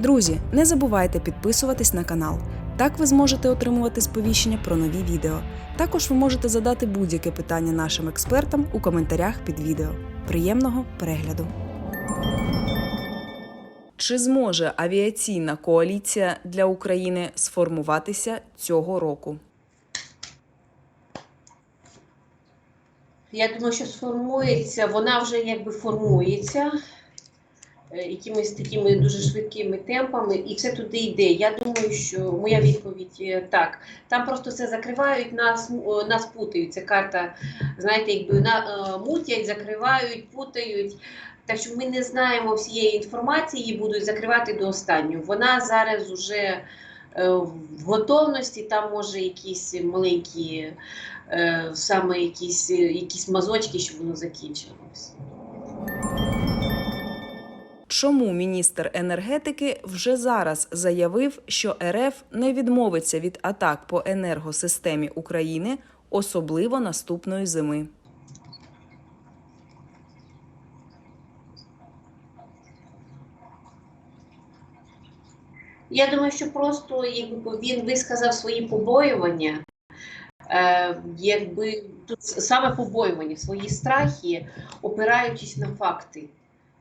Друзі, не забувайте підписуватись на канал. Так ви зможете отримувати сповіщення про нові відео. Також ви можете задати будь-яке питання нашим експертам у коментарях під відео. Приємного перегляду! Чи зможе авіаційна коаліція для України сформуватися цього року? Я думаю, що сформується, вона вже якби формується якимись такими дуже швидкими темпами, і це туди йде. Я думаю, що моя відповідь е, так. Там просто все закривають, нас нас путають. Це карта, знаєте, якби на е, мутять, закривають, путають. Так що ми не знаємо всієї інформації, її будуть закривати до останнього. Вона зараз уже е, в готовності, там може якісь маленькі е, саме якісь, е, якісь мазочки, щоб воно закінчилось. Чому міністр енергетики вже зараз заявив, що РФ не відмовиться від атак по енергосистемі України, особливо наступної зими? Я думаю, що просто якби він висказав свої побоювання, е, якби тут саме побоювання, свої страхи, опираючись на факти,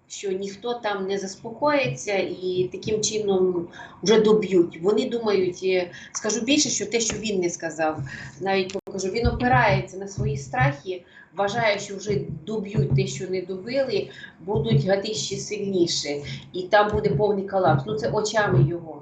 що ніхто там не заспокоїться і таким чином вже доб'ють. Вони думають, е, скажу більше, що те, що він не сказав, навіть покажу, він опирається на свої страхи, вважає, що вже доб'ють те, що не добили, будуть гати ще сильніше, і там буде повний колапс. Ну це очами його.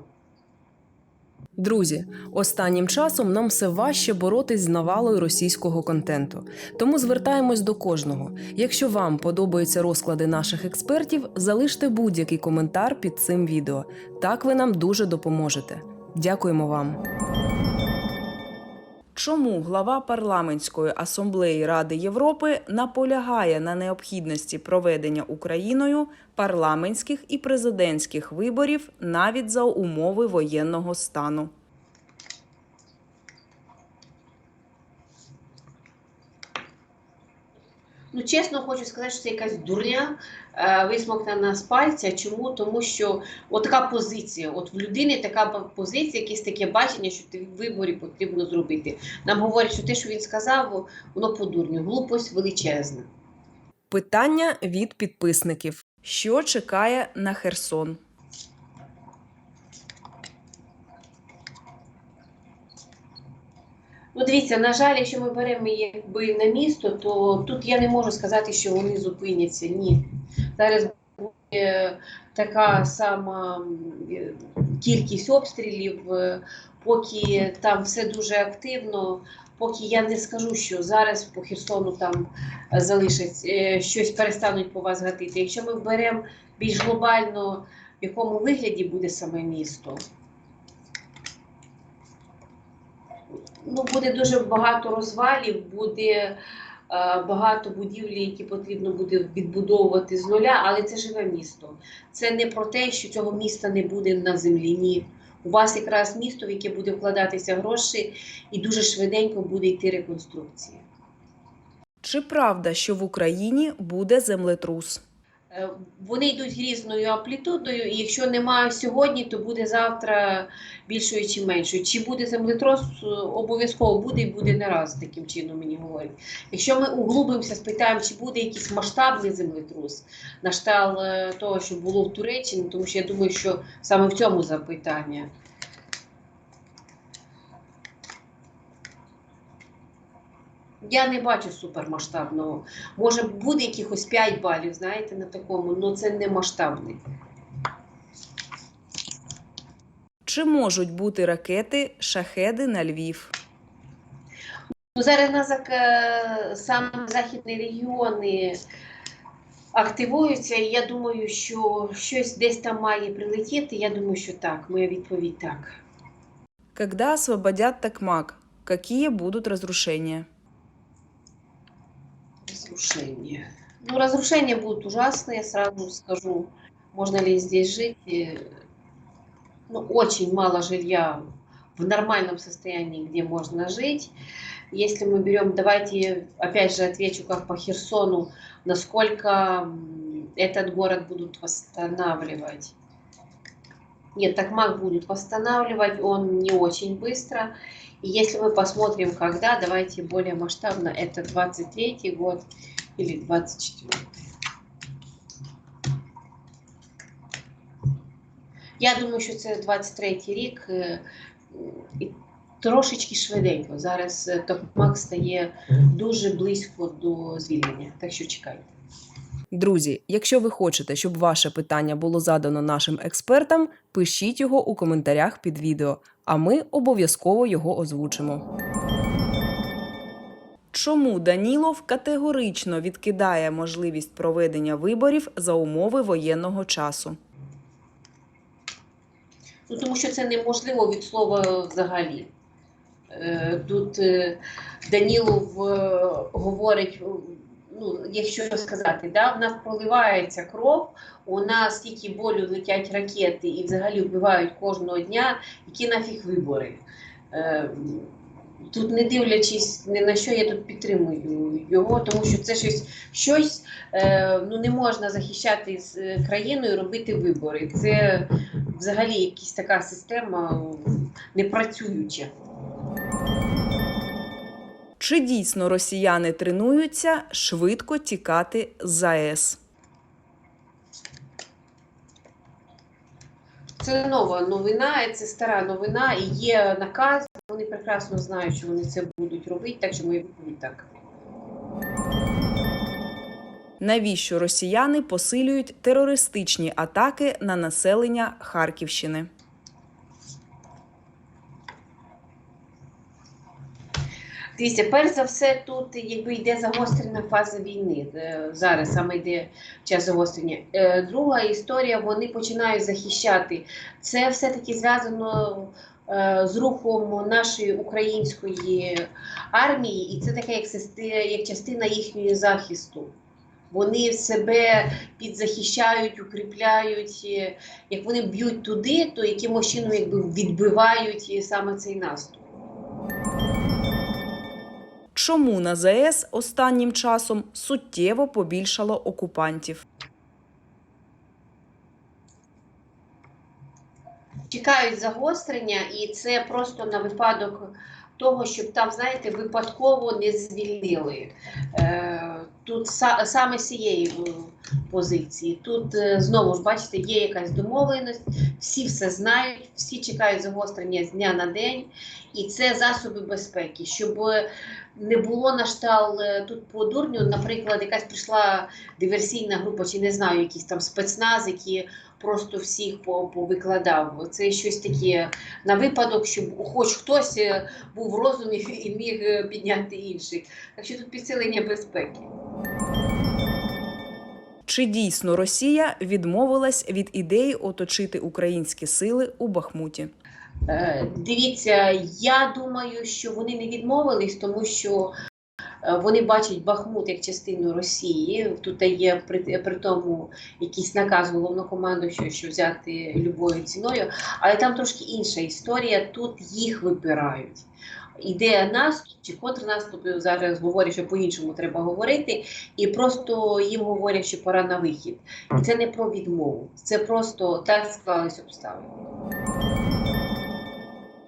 Друзі, останнім часом нам все важче боротись з навалою російського контенту. Тому звертаємось до кожного. Якщо вам подобаються розклади наших експертів, залиште будь-який коментар під цим відео. Так ви нам дуже допоможете. Дякуємо вам. Чому глава парламентської асамблеї Ради Європи наполягає на необхідності проведення Україною парламентських і президентських виборів навіть за умови воєнного стану? Ну, чесно хочу сказати, що це якась дурня е, висмоктана з пальця. Чому? Тому що от така позиція, от в людини така позиція, якесь таке бачення, що ти виборі потрібно зробити. Нам говорять, що те, що він сказав, воно по дурню. Глупость величезна. Питання від підписників: що чекає на Херсон? Ну, дивіться, на жаль, якщо ми беремо якби на місто, то тут я не можу сказати, що вони зупиняться. Ні. Зараз буде така сама е, кількість обстрілів, е, поки там все дуже активно. Поки я не скажу, що зараз по Херсону там е, залишать е, щось перестануть по вас гатити. Якщо ми беремо більш глобально, в якому вигляді буде саме місто, ну, буде дуже багато розвалів, буде е, багато будівлі, які потрібно буде відбудовувати з нуля, але це живе місто. Це не про те, що цього міста не буде на землі. Ні. У вас якраз місто, в яке буде вкладатися гроші, і дуже швиденько буде йти реконструкція. Чи правда, що в Україні буде землетрус? Е, Вони йдуть різною амплітудою, і якщо немає сьогодні, то буде завтра більшою чи меншою. Чи буде землетрос, е, обов'язково буде і буде не раз таким чином мені говорять. Якщо ми углубимося, спитаємо, чи буде якийсь масштабний землетрус на штал е, того, що було в Туреччині, тому що я думаю, що саме в цьому запитання. Я не бачу супермасштабного. Може, буде якихось 5 балів, знаєте, на такому, але це не масштабний. Чи можуть бути ракети шахеди на Львів? Ну, зараз на зак... е, саме західні регіони активуються, і я думаю, що щось десь там має прилетіти. Я думаю, що так. Моя відповідь так. Когда освободят Токмак, какие будут разрушения? Разрушения. Ну, разрушения будут ужасные, сразу скажу. Можно ли здесь жить? Ну, очень мало жилья в нормальном состоянии, где можно жить. Если мы берем, давайте опять же отвечу как по Херсону, насколько этот город будут восстанавливать. Нет, Токмак будет восстанавливать, он не очень быстро. И если мы посмотрим, когда, давайте более масштабно, это 23 год или 24 Я думаю, що це 23-й рік і трошечки швиденько. Зараз е, Токмак стає дуже близько до звільнення, так що чекайте. Друзі, якщо ви хочете, щоб ваше питання було задано нашим експертам, пишіть його у коментарях під відео, а ми обов'язково його озвучимо. Чому Данілов категорично відкидає можливість проведення виборів за умови воєнного часу? Ну, тому що це неможливо від слова взагалі. Е, Тут е, Данілов е, говорить, ну, якщо сказати, да, в нас проливається кров, у нас стільки болю летять ракети і взагалі вбивають кожного дня, які нафіг вибори. Е, Тут не дивлячись ні на що, я тут підтримую його, тому що це щось, щось е, ну, не можна захищати з е, країною, і робити вибори. Це взагалі якась така система непрацююча. Чи дійсно росіяни тренуються швидко тікати з ЗАЕС? Це нова новина, це стара новина, і є наказ. Вони прекрасно знають, що вони це будуть робити, так що моя відповідь так. Навіщо росіяни посилюють терористичні атаки на населення Харківщини? Дивіться, перш за все, тут якби йде загострена фаза війни. Е, Зараз саме йде час загострення. Е, Друга історія, вони починають захищати. Це все-таки зв'язано е, з рухом нашої української армії, і це таке як, як частина їхньої захисту. Вони себе підзахищають, укріпляють. Як вони б'ють туди, то якимось чином якби відбивають саме цей наступ. Чому на ЗАЕС останнім часом суттєво побільшало окупантів? чекають загострення, і це просто на випадок того, щоб там, знаєте, випадково не звільнили. Е, тут саме з цієї е, позиції. Тут е, знову ж бачите, є якась домовленість, всі все знають, всі чекають загострення з дня на день, і це засоби безпеки, щоб не було на штал е, тут по дурню, наприклад, якась прийшла диверсійна група, чи не знаю, якийсь там спецназ, які просто всіх по- повикладав. Це щось таке на випадок, щоб хоч хтось е, був в розумі і міг е, підняти інших. Так що тут підсилення безпеки. Чи дійсно Росія відмовилась від ідеї оточити українські сили у Бахмуті? Е, Дивіться, я думаю, що вони не відмовились, тому що вони бачать Бахмут як частину Росії. Тут є при, при тому якийсь наказ головнокомандуючого, що взяти любою ціною, але там трошки інша історія. Тут їх випирають. Іде наступ чи контрнаступ, зараз говорять, що по-іншому треба говорити, і просто їм говорять, що пора на вихід. І це не про відмову, це просто так склались обставини.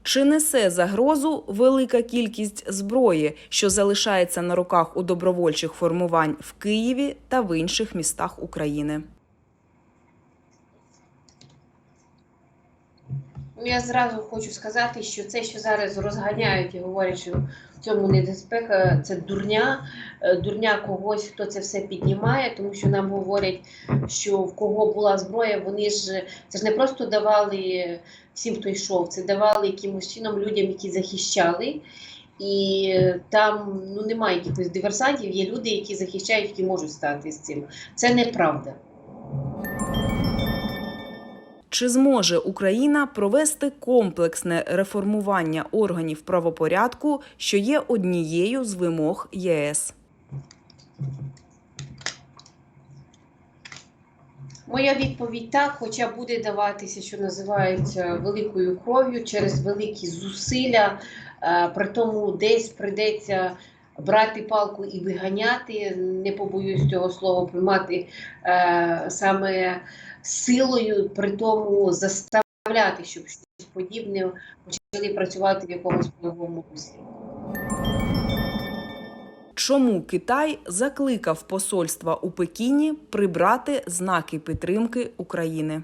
Чи несе загрозу велика кількість зброї, що залишається на руках у добровольчих формувань в Києві та в інших містах України? Я зразу хочу сказати, що це, що зараз розганяють і говорять, що в цьому небезпека, це дурня, е, дурня когось, хто це все піднімає, тому що нам говорять, що в кого була зброя, вони ж це ж не просто давали всім, хто йшов, це давали якимось чином людям, які захищали. І там ну немає якихось диверсантів, є люди, які захищають, які можуть стати з цим. Це неправда. Чи зможе Україна провести комплексне реформування органів правопорядку, що є однією з вимог ЄС? Моя відповідь так, хоча буде даватися, що називається великою кров'ю через великі зусилля, е, при тому десь прийдеться брати палку і виганяти, не побоюсь цього слова, приймати е, саме силою, при тому заставляти щоб щось подібне почали працювати в якомусь бойовому руслі. Чому Китай закликав посольства у Пекіні прибрати знаки підтримки України?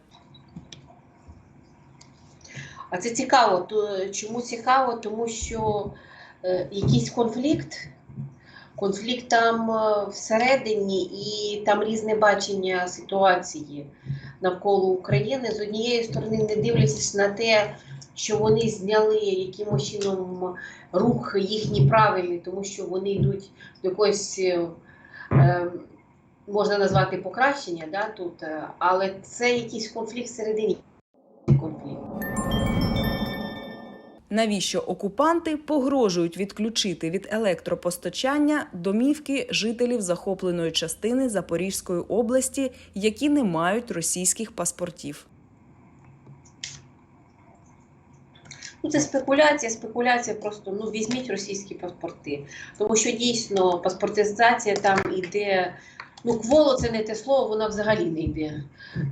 А це цікаво. То, чому цікаво? Тому що е, якийсь конфлікт, конфлікт там е, всередині, і там різне бачення ситуації навколо України. З однієї сторони, не дивлячись на те, що вони зняли якимось чином рух їхній правильний, тому що вони йдуть до якогось. е, е, Можна назвати покращення да, тут, е, але це якийсь конфлікт всередині конфлікт. Навіщо окупанти погрожують відключити від електропостачання домівки жителів захопленої частини Запорізької області, які не мають російських паспортів? Ну, це спекуляція, спекуляція просто ну візьміть російські паспорти. Тому що дійсно паспортизація там іде. Ну, кволо це не те слово, вона взагалі не йде.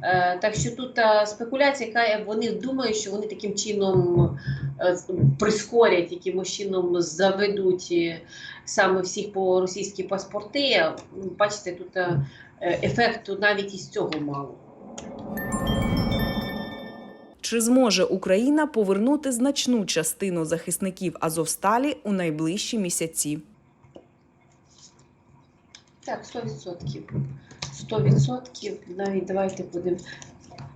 Е, так що тут та спекуляція, яка вони думають, що вони таким чином е, прискорять, якимось чином заведуть е, саме всіх по російські паспорти. Бачите, тут е, ефекту навіть із цього мало. Чи зможе Україна повернути значну частину захисників Азовсталі у найближчі місяці? Так, 100%. 100%. Навіть давайте будемо.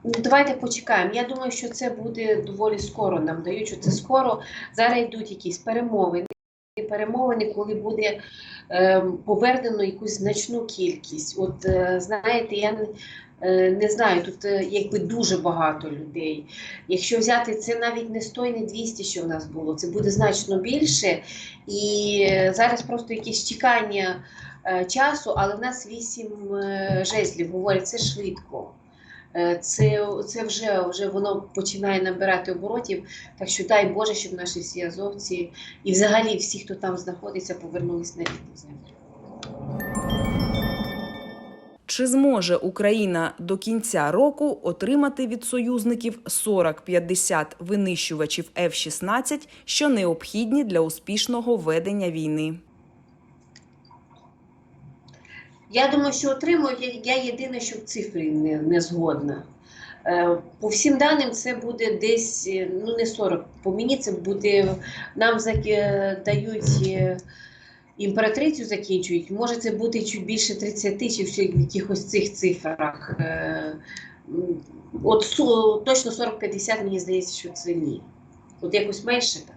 Ну, давайте почекаємо. Я думаю, що це буде доволі скоро. Нам дають, що це скоро. Зараз йдуть якісь перемовини. Перемовини, коли буде е, повернено якусь значну кількість. От е, знаєте, я е, не знаю, тут е, якби дуже багато людей. Якщо взяти це навіть не 100 і не 200, що в нас було, це буде значно більше. І е, зараз просто якесь чекання часу, але в нас вісім е, жезлів, говорять, це швидко. Е, Це, це вже, вже воно починає набирати оборотів. Так що дай Боже, щоб наші всі азовці і взагалі всі, хто там знаходиться, повернулись на рідну землю. Чи зможе Україна до кінця року отримати від союзників 40-50 винищувачів F-16, що необхідні для успішного ведення війни? Я думаю, що отримують. Я, єдине, що в цифрі не, не згодна. Е, По всім даним, це буде десь е, ну не 40. По мені це буде нам заки- дають е, імператрицю закінчують. Може це бути чуть більше 30 чи в якихось цих цифрах. Е, От точно 40-50, мені здається, що це ні. От якось менше так.